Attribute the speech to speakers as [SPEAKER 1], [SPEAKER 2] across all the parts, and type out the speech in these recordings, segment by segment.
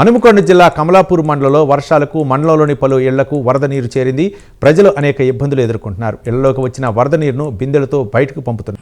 [SPEAKER 1] హనుమకొండ జిల్లా కమలాపూర్ మండలంలో వర్షాలకు మండలంలోని పలు ఇళ్ళకు వరద నీరు చేరింది. ప్రజలు అనేక ఇబ్బందులు ఎదుర్కొంటున్నారు. ఇళ్ళలోకి వచ్చిన వరద నీరును బిందెలతో బయటకు పంపుతున్నారు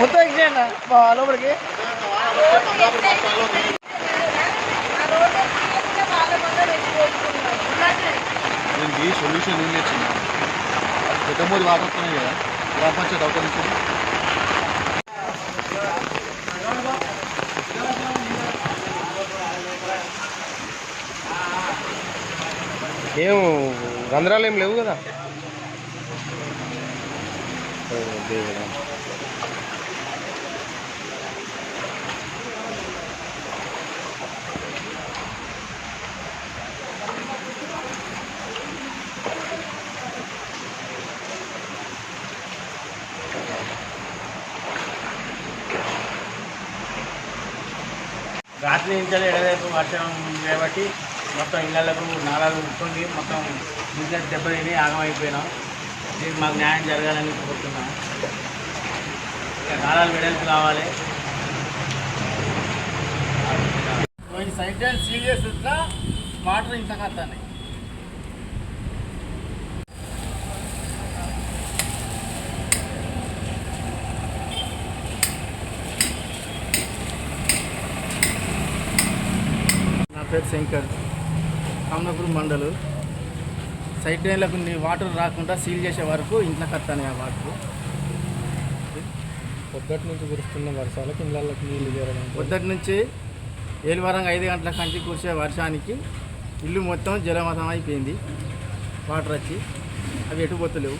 [SPEAKER 2] మొత్తం ఎక్కినా లోపలికి
[SPEAKER 3] దీనికి సొల్యూషన్ ఏం వాటర్ వస్తున్నాయి కదా. గ్రామ పంచాయతీ
[SPEAKER 2] ఏం రంధ్రాలు ఏం లేవు కదా?
[SPEAKER 4] రాత్రి నుంచి ఎడవైపు వర్షం కాబట్టి మొత్తం ఇళ్ళకు నాలాలు ఉంటుంది మొత్తం బిజినెస్ దెబ్బతిని ఆగమైపోయినాం. దీనికి మాకు న్యాయం జరగాలని కోరుతున్నాం. ఇంకా నాలాలు వెడల్పు కావాలి. సైట్ సీరియస్ చేసి వాటర్ ఇంత పేరు శంకర్. కామనాపురం మండలు. సైడ్ లైన్లకు నీ వాటర్ రాకుండా సీల్ చేసే వరకు ఇంట్లో కట్టాను ఆ వాటర్.
[SPEAKER 2] పొద్దుటి నుంచి కురుస్తున్న వర్షాలకు ఇళ్ళకి నీళ్ళు చేరడం
[SPEAKER 4] పొద్దుటి నుంచి ఏలువారంగా ఐదు గంటల కంచి కురిసే వర్షానికి ఇల్లు మొత్తం జలమతం అయిపోయింది వాటర్ వచ్చి అవి ఎటు పోతలేవు.